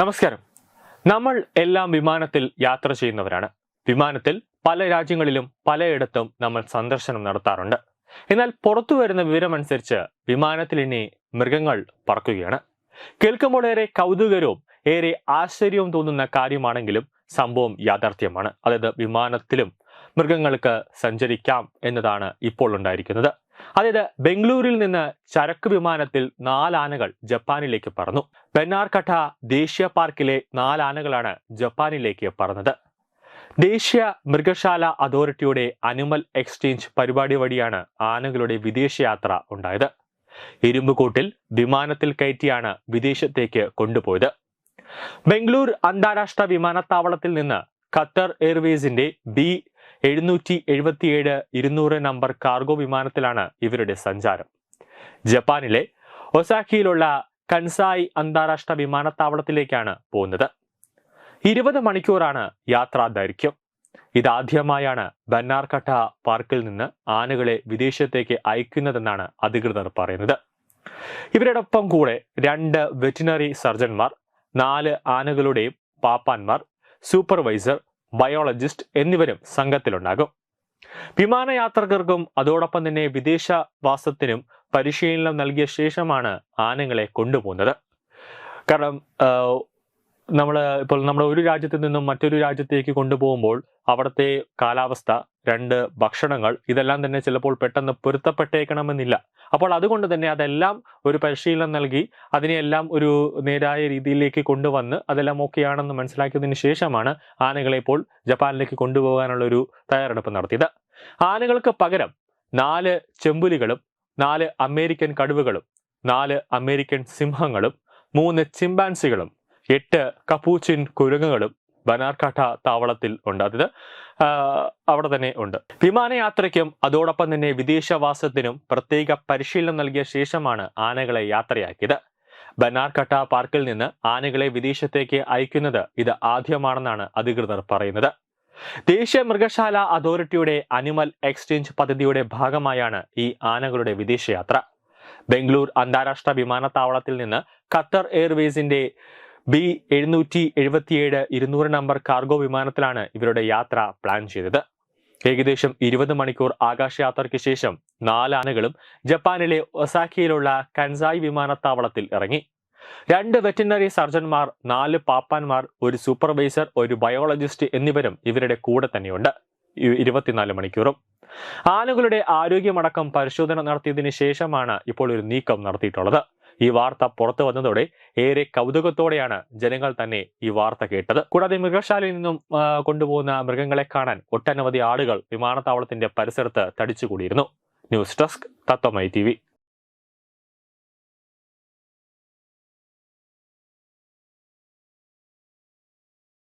നമസ്കാരം. നമ്മൾ എല്ലാം വിമാനത്തിൽ യാത്ര ചെയ്യുന്നവരാണ്. വിമാനത്തിൽ പല രാജ്യങ്ങളിലും പലയിടത്തും നമ്മൾ സന്ദർശനം നടത്താറുണ്ട്. എന്നാൽ പുറത്തു വരുന്ന വിവരമനുസരിച്ച് വിമാനത്തിൽ ഇനി മൃഗങ്ങൾ പറക്കുകയാണ്. കേൾക്കുമ്പോൾ ഏറെ കൗതുകരവും ഏറെ ആശ്ചര്യവും തോന്നുന്ന കാര്യമാണെങ്കിലും സംഭവം യാഥാർത്ഥ്യമാണ്. അതായത് വിമാനത്തിലും മൃഗങ്ങൾക്ക് സഞ്ചരിക്കാം എന്നതാണ് ഇപ്പോൾ ഉണ്ടായിരിക്കുന്നത്. അതായത് ബംഗളൂരിൽ നിന്ന് ചരക്ക് വിമാനത്തിൽ നാലാനകൾ ജപ്പാനിലേക്ക് പറന്നു. ബെന്നാർകട്ട ദേശീയ പാർക്കിലെ നാലാനകളാണ് ജപ്പാനിലേക്ക് പറന്നത്. ദേശീയ മൃഗശാല അതോറിറ്റിയുടെ അനിമൽ എക്സ്ചേഞ്ച് പരിപാടി വഴിയാണ് ആനകളുടെ വിദേശയാത്ര ഉണ്ടായത്. ഇരുമ്പുകൂട്ടിൽ വിമാനത്തിൽ കയറ്റിയാണ് വിദേശത്തേക്ക് കൊണ്ടുപോയത്. ബംഗളൂർ അന്താരാഷ്ട്ര വിമാനത്താവളത്തിൽ നിന്ന് ഖത്തർ എയർവേസിന്റെ ബി എഴുന്നൂറ്റി എഴുപത്തിയേഴ് ഇരുന്നൂറ് നമ്പർ കാർഗോ വിമാനത്തിലാണ് ഇവരുടെ സഞ്ചാരം. ജപ്പാനിലെ ഒസാക്കിയിലുള്ള കൻസായി അന്താരാഷ്ട്ര വിമാനത്താവളത്തിലേക്കാണ് പോകുന്നത്. ഇരുപത് മണിക്കൂറാണ് യാത്രാ ദൈർഘ്യം. ഇതാദ്യമായാണ് ബന്നാർഘട്ട പാർക്കിൽ നിന്ന് ആനകളെ വിദേശത്തേക്ക് അയക്കുന്നതെന്നാണ് അധികൃതർ പറയുന്നത്. ഇവരോടൊപ്പം കൂടെ രണ്ട് വെറ്റിനറി സർജൻമാർ നാല് ആനകളുടെയും പാപ്പാന്മാർ സൂപ്പർവൈസർ ബയോളജിസ്റ്റ് എന്നിവരും സംഘത്തിലുണ്ടാകും. വിമാനയാത്രകർക്കും അതോടൊപ്പം തന്നെ വിദേശവാസത്തിനും പരിശീലനം നൽകിയ ശേഷമാണ് ആനകളെ കൊണ്ടുപോകുന്നത്. കാരണം നമ്മൾ ഇപ്പോൾ നമ്മൾ ഒരു രാജ്യത്ത് നിന്നും മറ്റൊരു രാജ്യത്തേക്ക് കൊണ്ടുപോകുമ്പോൾ അവിടുത്തെ കാലാവസ്ഥ രണ്ട് ഭക്ഷണങ്ങൾ ഇതെല്ലാം തന്നെ ചിലപ്പോൾ പെട്ടെന്ന് പൊരുത്തപ്പെട്ടേക്കണമെന്നില്ല. അപ്പോൾ അതുകൊണ്ട് തന്നെ അതെല്ലാം ഒരു പരിശീലനം നൽകി അതിനെയെല്ലാം ഒരു നേരായ രീതിയിലേക്ക് കൊണ്ടുവന്ന് അതെല്ലാം ഓക്കെയാണെന്ന് മനസ്സിലാക്കിയതിന് ശേഷമാണ് ആനകളെ ഇപ്പോൾ ജപ്പാനിലേക്ക് കൊണ്ടുപോകാനുള്ള ഒരു തയ്യാറെടുപ്പ് നടത്തിയത്. ആനകൾക്ക് പകരം നാല് ചെമ്പുലികളും നാല് അമേരിക്കൻ കടുവകളും നാല് അമേരിക്കൻ സിംഹങ്ങളും മൂന്ന് ചിമ്പാൻസികളും എട്ട് കപ്പൂച്ചിൻ കുരങ്ങുകളും ബനാർകാട്ട താവളത്തിൽ ഉണ്ട്. അതായത് അവിടെ തന്നെ ഉണ്ട്. വിമാനയാത്രയ്ക്കും അതോടൊപ്പം തന്നെ വിദേശവാസത്തിനും പ്രത്യേക പരിശീലനം നൽകിയ ശേഷമാണ് ആനകളെ യാത്രയാക്കിയത്. ബനാർഘട്ട പാർക്കിൽ നിന്ന് ആനകളെ വിദേശത്തേക്ക് അയക്കുന്നത് ഇത് ആദ്യമാണെന്നാണ് അധികൃതർ പറയുന്നത്. ദേശീയ മൃഗശാല അതോറിറ്റിയുടെ അനിമൽ എക്സ്ചേഞ്ച് പദ്ധതിയുടെ ഭാഗമായാണ് ഈ ആനകളുടെ വിദേശയാത്ര. ബംഗളൂർ അന്താരാഷ്ട്ര വിമാനത്താവളത്തിൽ നിന്ന് ഖത്തർ എയർവേസിന്റെ ബി എഴുന്നൂറ്റി എഴുപത്തിയേഴ് ഇരുന്നൂറ് നമ്പർ കാർഗോ വിമാനത്തിലാണ് ഇവരുടെ യാത്ര പ്ലാൻ ചെയ്തത്. ഏകദേശം ഇരുപത് മണിക്കൂർ ആകാശയാത്രയ്ക്ക് ശേഷം നാല് ആനകളും ജപ്പാനിലെ ഒസാക്കിയിലുള്ള കൻസായി വിമാനത്താവളത്തിൽ ഇറങ്ങി. രണ്ട് വെറ്റിനറി സർജൻമാർ നാല് പാപ്പാന്മാർ ഒരു സൂപ്പർവൈസർ ഒരു ബയോളജിസ്റ്റ് എന്നിവരും ഇവരുടെ കൂടെ തന്നെയുണ്ട്. ഇരുപത്തിനാല് മണിക്കൂറും. ആനകളുടെ ആരോഗ്യമടക്കം പരിശോധന നടത്തിയതിനു ശേഷമാണ് ഇപ്പോൾ ഒരു നീക്കം നടത്തിയിട്ടുള്ളത്. ഈ വാർത്ത പുറത്തു വന്നതോടെ ഏറെ കൗതുകത്തോടെയാണ് ജനങ്ങൾ തന്നെ ഈ വാർത്ത കേട്ടത്. കൂടാതെ മൃഗശാലയിൽ നിന്നും കൊണ്ടുപോകുന്ന മൃഗങ്ങളെ കാണാൻ ഒട്ടനവധി ആളുകൾ വിമാനത്താവളത്തിന്റെ പരിസരത്ത് തടിച്ചുകൂടിയിരുന്നു. ന്യൂസ് ഡെസ്ക് തത്വമൈ ടി